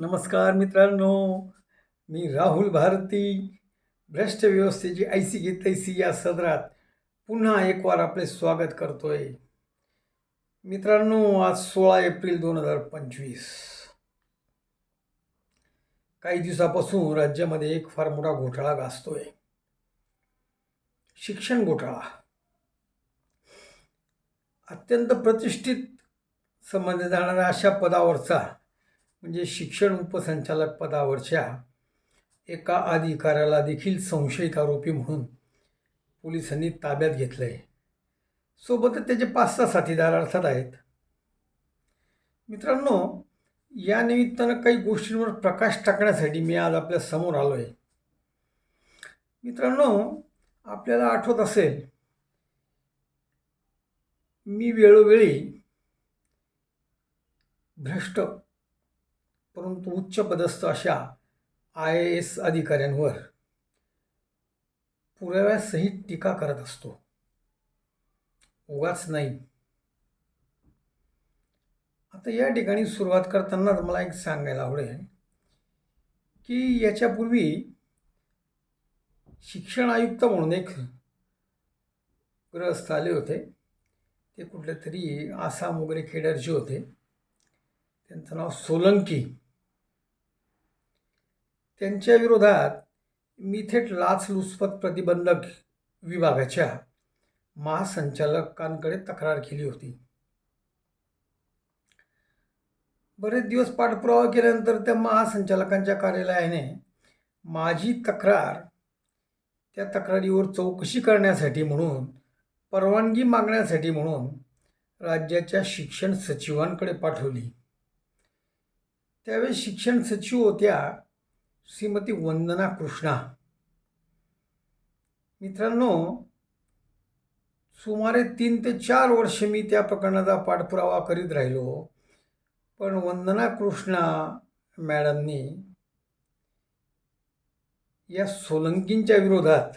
नमस्कार मित्रांनो मी राहुल भारती भ्रष्ट व्यवस्थेची ऐसी घे तैसी या सदरात पुन्हा एक वार आपले स्वागत करतो आहे मित्रांनो आज सोळा एप्रिल दोन हजार पंचवीस. काही दिवसापासून राज्यामध्ये एक फार मोठा घोटाळा गाजतोय. शिक्षण घोटाळा. अत्यंत प्रतिष्ठित समजल्या जाणाऱ्या अशा पदावरचा म्हणजे शिक्षण उपसंचालक पदावरच्या एका अधिकाऱ्याला देखील संशयित आरोपी म्हणून पोलिसांनी ताब्यात घेतलं आहे सोबतच त्याचे पाच सहा साथीदार अर्थात आहेत. मित्रांनो या निमित्तानं काही गोष्टींवर प्रकाश टाकण्यासाठी मी आज आपल्यासमोर आलो आहे मित्रांनो आपल्याला आठवत असेल मी वेळोवेळी भ्रष्ट परंतु उच्च पदस्थ अशा आय ए एस अधिकाऱ्यांवर पुराव्यासहित टीका करत असतो. उगाच नाही. आता या ठिकाणी सुरुवात करताना मला एक सांगायला आवडेल की याच्यापूर्वी शिक्षण आयुक्त म्हणून एक ग्रहस्थ आले होते. ते कुठले तरी आसाम वगैरे खेडरचे होते. त्यांचं नाव सोलंकी. त्यांच्या विरोधात मी थेट लाचलुचपत प्रतिबंधक विभागाच्या महासंचालकांकडे तक्रार केली होती. बरेच दिवस पाठपुरावा केल्यानंतर त्या महासंचालकांच्या कार्यालयाने माझी तक्रार त्या तक्रारीवर चौकशी करण्यासाठी म्हणून परवानगी मागण्यासाठी म्हणून राज्याच्या शिक्षण सचिवांकडे पाठवली. त्यावेळी शिक्षण सचिव होत्या श्रीमती वंदना कृष्णा. मित्रांनो सुमारे तीन ते चार वर्ष मी त्या प्रकरणाचा पाठपुरावा करीत राहिलो. पण वंदना कृष्णा मॅडमनी या सोलंकींच्या विरोधात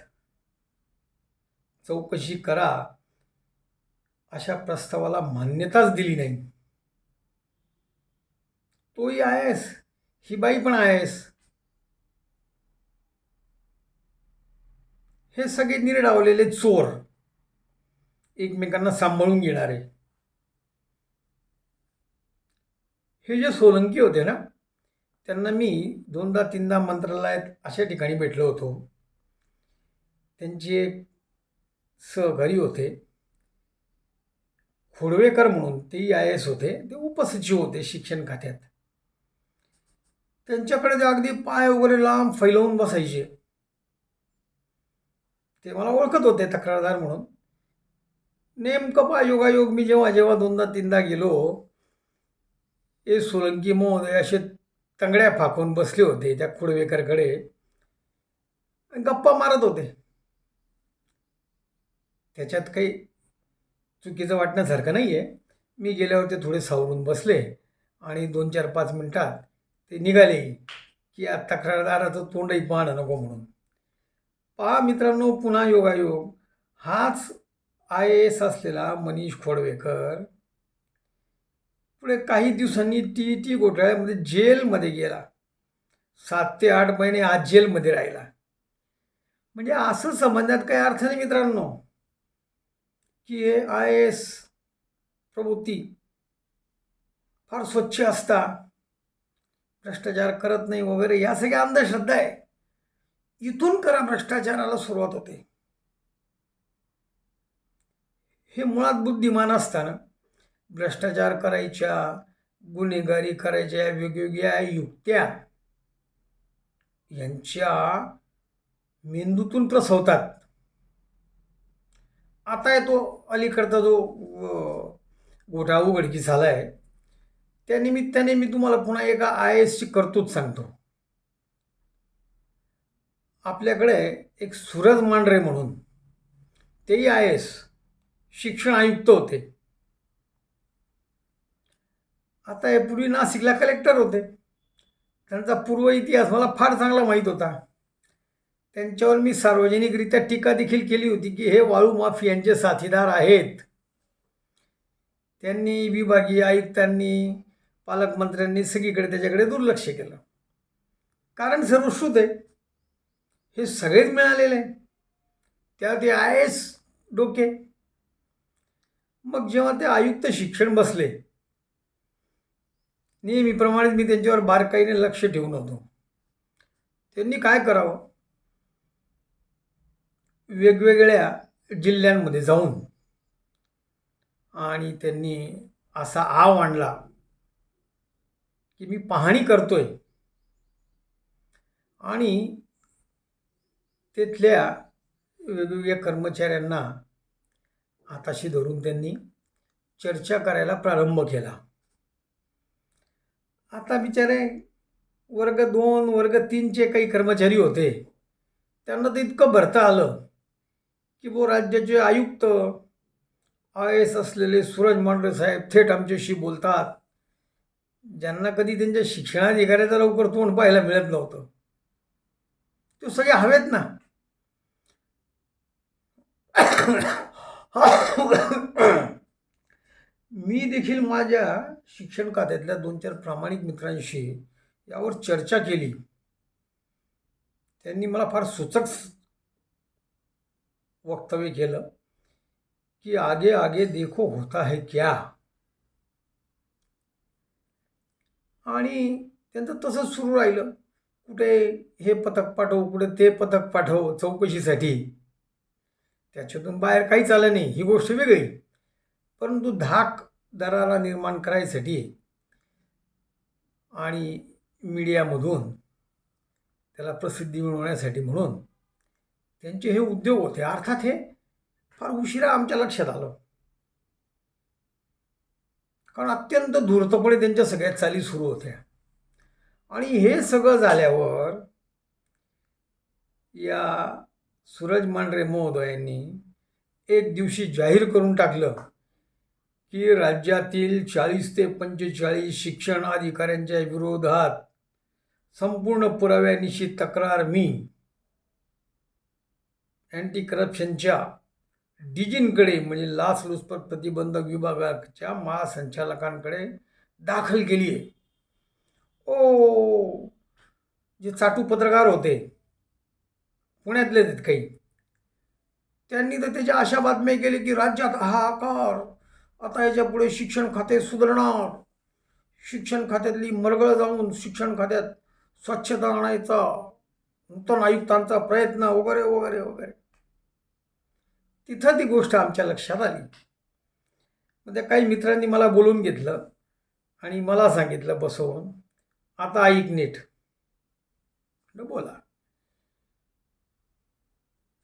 चौकशी करा अशा प्रस्तावाला मान्यताच दिली नाही. तोही आहेस. ही बाई पण आहेस. हे सगळे निरडावलेले चोर एकमेकांना सांभाळून घेणारे. हे जे सोलंकी होते ना त्यांना मी दोनदा तीनदा मंत्रालयात अशा ठिकाणी भेटलो होतो. त्यांचे एक सहकारी होते. खोडवेकर म्हणून तेही आय एस होते. ते उपसचिव होते शिक्षण खात्यात. त्यांच्याकडे ते अगदी पाय वगैरे लांब फैलवून बसायचे. ते मला ओळखत होते तक्रारदार म्हणून. नेमकं पा योगायोग मी जेव्हा जेव्हा दोनदा तीनदा गेलो हे सोलंकी महोदय असे तंगड्या फाकून बसले होते त्या खुडवेकरकडे गप्पा मारत होते. त्याच्यात काही चुकीचं वाटण्यासारखं नाही आहे मी गेल्यावर ते थोडे सावरून बसले आणि दोन चार पाच मिनटात ते निघाले की या तक्रारदाराचं तोंडही पाहणं नको म्हणून. पहा मित्रांनो पुन्हा योगायोग. हाच आय ए एस असलेला मनीष खोडवेकर पुढे काही दिवसांनी टी टी घोटाळ्यामध्ये जेलमध्ये गेला. सात ते आठ महिने आज जेलमध्ये राहिला. म्हणजे असं समजण्यात काही अर्थ नाही मित्रांनो की हे आय एस प्रवृत्ती फार स्वच्छ असता. भ्रष्टाचार करत नाही वगैरे या सगळ्या अंधश्रद्धा आहे. इथून करा भ्रष्टाचाराला सुरुवात होते. हे मुळात बुद्धिमान असताना भ्रष्टाचार करायच्या गुन्हेगारी करायच्या वेगवेगळ्या युक्त्या यांच्या मेंदूतून प्रसवतात. आता तो अलीकडचा जो घोटाळा उघडकीस झाला आहे त्या निमित्ताने मी तुम्हाला पुन्हा एका आय एसची कर्तूत सांगतो. आपल्याकडे एक सूरज मांढरे म्हणून तेही आय एस शिक्षण आयुक्त होते. आता हे पूर्वी नाशिकला कलेक्टर होते. त्यांचा पूर्व इतिहास मला फार चांगला माहीत होता. त्यांच्यावर मी सार्वजनिकरित्या टीका देखील केली होती की हे वाळू माफियांचे साथीदार आहेत. त्यांनी विभागीय आयुक्तांनी पालकमंत्र्यांनी सगळीकडे त्याच्याकडे दुर्लक्ष केलं. कारण सर्वश्रुत आहे. हे सगळेच मिळालेले आहे. त्या ते आय एस डोके. मग जेव्हा ते आयुक्त शिक्षण बसले नेहमीप्रमाणेच मी त्यांच्यावर बारकाईने लक्ष ठेवून होतो. त्यांनी काय करावं? वेगवेगळ्या जिल्ह्यांमध्ये जाऊन आणि त्यांनी असा आव आणला की मी पाहणी करतोय. आणि तिथल्या वेगवेगळ्या कर्मचाऱ्यांना हाताशी धरून त्यांनी चर्चा करायला प्रारंभ केला. आता बिचारे वर्ग दोन वर्ग तीनचे काही कर्मचारी होते. त्यांना तर इतकं भरता आलं की बो राज्याचे आयुक्त आय एस असलेले सूरज मांडरे साहेब थेट आमच्याशी बोलतात. ज्यांना कधी त्यांच्या शिक्षणाधिकाऱ्याचं लवकर तोंड पाहायला मिळत नव्हतं. ते सगळे हवेत ना. मी देखील माझ्या शिक्षण खात्यातल्या दोन चार प्रामाणिक मित्रांशी यावर चर्चा केली. त्यांनी मला फार सूचक वक्तव्य केलं की आगे आगे देखो होता है क्या? आणि त्यांचं तसंच सुरू राहिलं. कुठे हे पथक पाठव कुठे ते पथक पाठव चौकशीसाठी. त्याच्यातून बाहेर काहीच आलं नाही ही गोष्ट वेगळी. परंतु धाक दराला निर्माण करायसाठी आणि मीडियामधून त्याला प्रसिद्धी मिळवण्यासाठी म्हणून त्यांचे हे उद्योग होते. अर्थात हे फार उशिरा आमच्या लक्षात आलं. कारण अत्यंत धूर्तपणे त्यांच्या सगळ्या चाली सुरू होत्या. आणि हे सगळं झाल्यावर या सूरज मांढरे महोदयांनी एक दिवशी जाहीर करून टाकलं की राज्यातील चाळीस ते पंचेचाळीस शिक्षण अधिकाऱ्यांच्या विरोधात संपूर्ण पुराव्यानिशी तक्रार मी अँटी करप्शनच्या डीजींकडे म्हणजे लाचलुचपत प्रतिबंधक विभागाच्या महासंचालकांकडे दाखल केली आहे. ओ जे चाटू पत्रकार होते पुण्यातले आहेत काही त्यांनी तर त्याच्या अशा बातम्या केली की राज्यात हाहाकार आता याच्यापुढे शिक्षण खाते सुधारणार. शिक्षण खात्यातली मरगळ जाऊन शिक्षण खात्यात स्वच्छता आणायचा नूतन आयुक्तांचा प्रयत्न वगैरे वगैरे वगैरे. तिथं ती गोष्ट आमच्या लक्षात आली. मग त्या काही मित्रांनी मला बोलून घेतलं आणि मला सांगितलं बसवून आता ऐक नीट. बोला.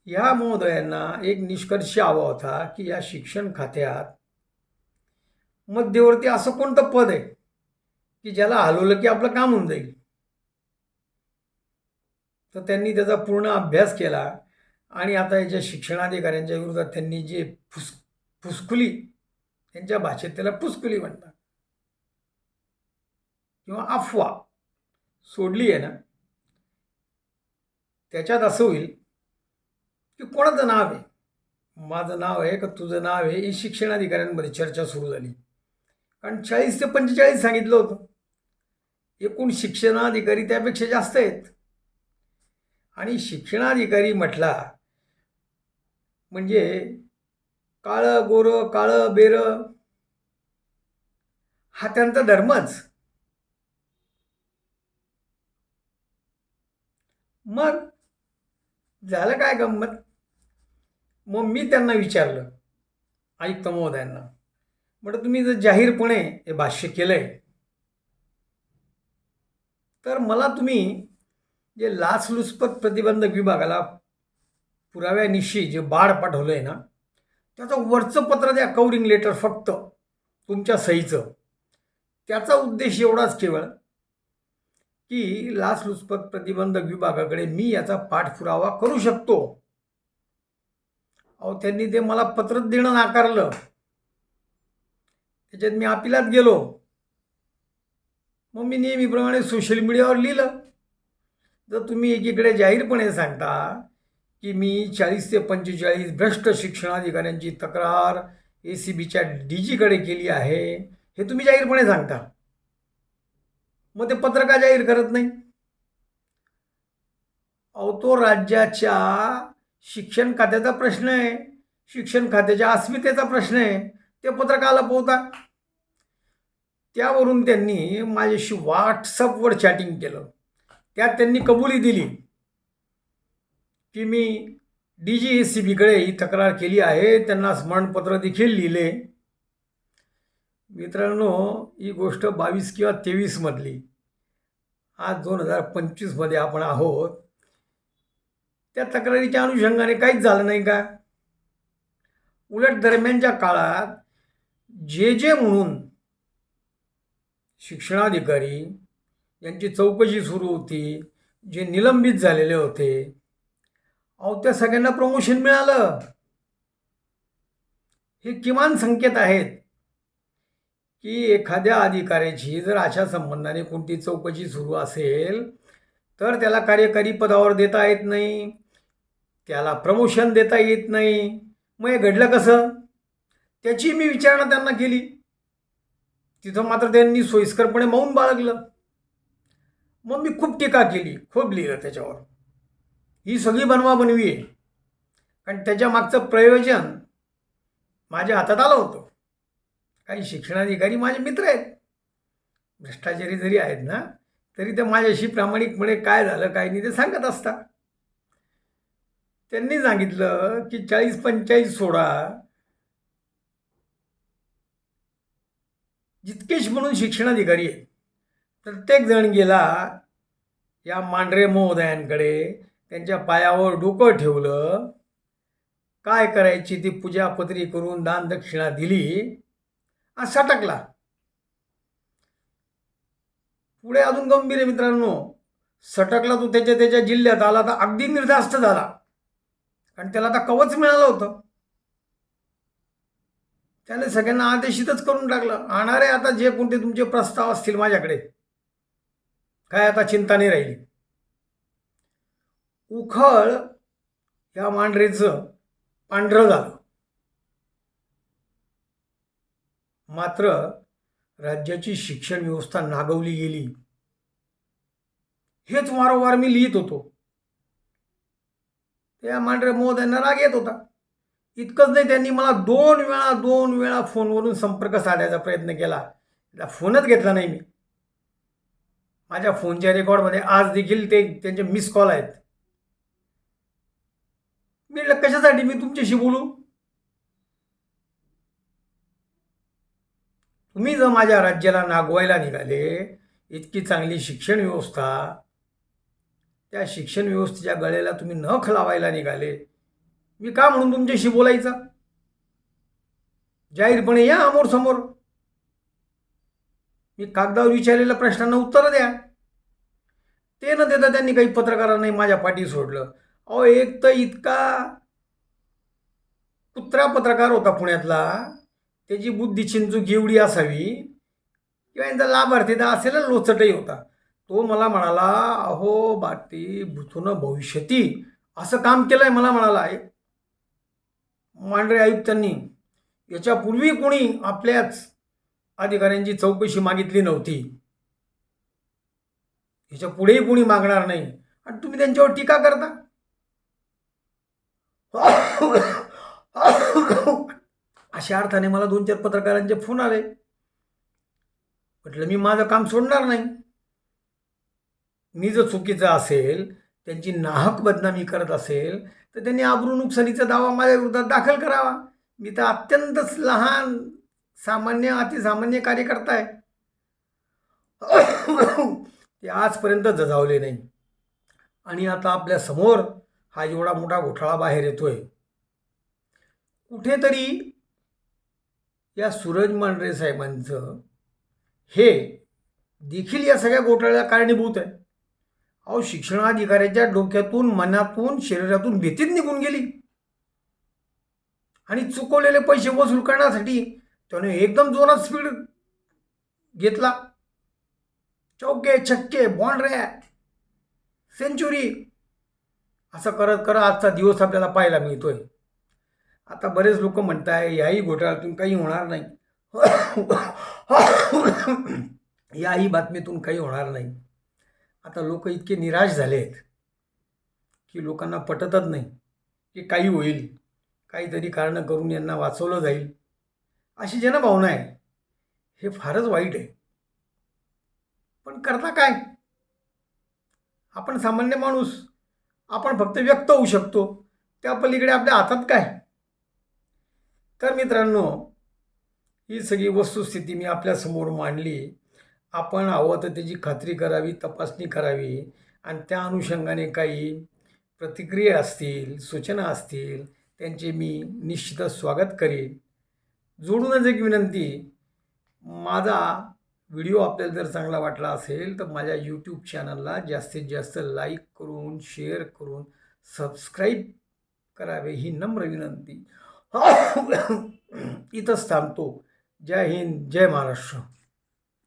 या महोदयांना एक निष्कर्ष हवा होता की या शिक्षण खात्यात मध्यवर्ती असं कोणतं पद आहे की ज्याला हलवलं की आपलं काम होऊन जाईल? तर त्यांनी त्याचा पूर्ण अभ्यास केला. आणि आता याच्या शिक्षणाधिकाऱ्यांच्या विरोधात त्यांनी जे फुस फुसकुली त्यांच्या भाषेत त्याला फुसकुली म्हणतात. किंवा अफवा सोडली आहे ना त्याच्यात असं होईल की कोणाचं नाव आहे? माझं नाव आहे का तुझं नाव आहे? ही शिक्षणाधिकाऱ्यांमध्ये चर्चा सुरू झाली. कारण चाळीस ते पंचेचाळीस सांगितलं होतं. एकूण शिक्षणाधिकारी त्यापेक्षा जास्त आहेत. आणि शिक्षणाधिकारी म्हटला म्हणजे काळं गोरं काळं बेरं हा त्यांचा धर्मच. मग झालं काय गंमत? मग मी त्यांना विचारलं आयुक्त महोदयांना म्हटलं तुम्ही जर जाहीरपणे हे भाष्य केलंय तर मला तुम्ही जे लाचलुचपत प्रतिबंधक विभागाला पुराव्यानिशी जे बाळ पाठवलं आहे ना त्याचं वरचं पत्र द्या कवरिंग लेटर फक्त तुमच्या सहीचं. त्याचा उद्देश एवढाच केवळ की लाचलुचपत प्रतिबंधक विभागाकडे मी याचा पाठपुरावा करू शकतो. अहो त्यांनी ते मला पत्र देणं नाकारलं. त्याच्यात मी अपिलात गेलो. मग मी नेहमीप्रमाणे सोशल मीडियावर लिहिलं. जर तुम्ही एकीकडे जाहीरपणे सांगता की मी चाळीस ते पंचेचाळीस भ्रष्ट शिक्षणाधिकाऱ्यांची तक्रार ए सी बीच्या डी जीकडे केली आहे हे तुम्ही जाहीरपणे सांगता. मग ते पत्र का जाहीर करत नाही? अहो तो राज्याच्या शिक्षण खात्याचा प्रश्न आहे. शिक्षण खात्याच्या अस्मितेचा प्रश्न आहे. ते पत्र का लपवता त्यावरून त्यांनी माझ्याशी व्हॉट्सअपवर चॅटिंग केलं. त्यात त्यांनी कबुली दिली. की मी डी जी एस सी बीकडे ही तक्रार केली आहे त्यांना स्मरणपत्र देखील लिहिले. मित्रांनो ही गोष्ट बावीस किंवा तेवीसमधली आज दोन हजार पंचवीसमध्ये आपण आहोत. त्या तक्रारीच्या अनुषंगाने काहीच झालं नाही का? उलट दरम्यानच्या काळात जे जे म्हणून शिक्षणाधिकारी यांची चौकशी सुरू होती जे निलंबित झालेले होते अहो त्या सगळ्यांना प्रमोशन मिळालं. हे किमान संकेत आहेत की एखाद्या अधिकाऱ्याची जर अशा संबंधाने कोणती चौकशी सुरू असेल तर त्याला कार्यकारी पदावर देता येत नाही त्याला प्रमोशन देता येत नाही. मग हे घडलं कसं? त्याची मी विचारणा त्यांना केली. तिथं मात्र त्यांनी सोयीस्करपणे मौन बाळगलं. मग मी खूप टीका केली खूप लिहिलं त्याच्यावर. ही सगळी बनवा बनवी आहे. कारण त्याच्या मागचं प्रयोजन माझ्या हातात आलं होतं. काही शिक्षणाधिकारी माझे मित्र आहेत. भ्रष्टाचारी जरी आहेत ना तरी ते माझ्याशी प्रामाणिकपणे काय झालं काय नाही ते सांगत असतात. त्यांनी सांगितलं की चाळीस पंचेचाळीस सोडा. जितकेश म्हणून शिक्षणाधिकारी आहेत. प्रत्येक जण गेला या मांढरे महोदयांकडे त्यांच्या पायावर डोकं ठेवलं. काय करायची ती पूजापत्री करून दान दक्षिणा दिली. आणि सटकला. पुढे अजून गंभीर आहे मित्रांनो. सटकला तो त्याच्या त्याच्या जिल्ह्यात आला तर अगदी निर्धास्त झाला. कारण त्याला आता कवच मिळालं होतं. त्याने सगळ्यांना आदेशितच करून टाकलं. आणणारे आता जे कोणते तुमचे प्रस्ताव असतील माझ्याकडे. काय आता चिंता नाही राहिली. उखळ या मांढरेचं पांढरं झालं. मात्र राज्याची शिक्षण व्यवस्था नागवली गेली. हेच वारंवार मी लिहित होतो. त्या मांढरे महोदयांना राग येत होता. इतकंच नाही त्यांनी मला दोन वेळा दोन वेळा फोनवरून संपर्क साधायचा प्रयत्न केला. फोनच घेतला नाही मी. माझ्या फोनच्या रेकॉर्डमध्ये आज देखील ते त्यांचे मिस कॉल आहेत. मी कशासाठी मी तुमच्याशी बोलू? तुम्ही जर माझ्या राज्याला नागवायला निघाले इतकी चांगली शिक्षण व्यवस्था त्या शिक्षण व्यवस्थेच्या गळ्याला तुम्ही नख लावायला निघाले मी का म्हणून तुमच्याशी बोलायचं? जाहीरपणे या अमोर समोर. मी कागदावर विचारलेल्या प्रश्नांना उत्तरं द्या. ते न देता त्यांनी काही पत्रकारांनाही माझ्या पाठी सोडलं. अहो एक तर इतका कुत्रा पत्रकार होता पुण्यातला. त्याची बुद्धी चिंचूक एवढी असावी किंवा यांचा लाभार्थी तर असेल लोचटही होता. तो मला म्हणाला अहो बाती भूतून भविष्यती. असं काम केलं आहे मला म्हणाला मांढरे आयुक्तांनी. याच्यापूर्वी कोणी आपल्याच अधिकाऱ्यांची चौकशी मागितली नव्हती. याच्या पुढेही कोणी मागणार नाही. आणि तुम्ही त्यांच्यावर टीका करता? अशा अर्थाने मला दोन चार पत्रकारांचे फोन आले. म्हटलं मी माझं काम सोडणार नाही. मी जर चुकीचं असेल त्यांची नाहक बदनामी करत असेल तर त्यांनी आबरू नुकसानीचा दावा माझ्या विरोधात दाखल करावा. मी तर अत्यंतच लहान सामान्य अतिसामान्य कार्यकर्ता आहे. ते आजपर्यंत जजावले नाही. आणि आता आपल्यासमोर हा एवढा मोठा घोटाळा बाहेर येतोय. कुठेतरी या सूरज मांढरे साहेबांचं हे देखील या सगळ्या घोटाळ्याला कारणीभूत आहे. अहो शिक्षणाधिकाऱ्याच्या डोक्यातून मनातून शरीरातून भीतीच निघून गेली. आणि चुकवलेले पैसे वसूल करण्यासाठी त्याने एकदम जोरात स्पीड घेतला. चौके छक्के बॉन्ड रॅ सेंचुरी असं करत करत आजचा दिवस आपल्याला पाहायला मिळतोय. आता बरेच लोक म्हणताय याही घोटाळ्यातून काही होणार नाही. याही बातमीतून काही होणार नाही. आता लोक इतके निराश झाले आहेत की लोकांना पटतच नाही की काही होईल. काहीतरी कारणं करून यांना वाचवलं जाईल. अशी जनभावना आहे. हे फारच वाईट आहे. पण करता काय? आपण सामान्य माणूस. आपण फक्त व्यक्त होऊ शकतो. त्या पलीकडे आपल्या हातात काय? तर मित्रांनो ही सगळी वस्तुस्थिती मी आपल्यासमोर मांडली. आपण हवं तर त्याची खात्री करावी तपासणी करावी आणि त्या अनुषंगाने काही प्रतिक्रिया असतील सूचना असतील त्यांचे मी निश्चितच स्वागत करेन. जोडूनच एक विनंती माझा व्हिडिओ आपल्याला जर चांगला वाटला असेल तर माझ्या यूट्यूब चॅनलला जास्तीत जास्त लाईक करून करून शेअर करून सबस्क्राईब करावे ही नम्र विनंती. इथंच थांबतो. जय हिंद जय महाराष्ट्र.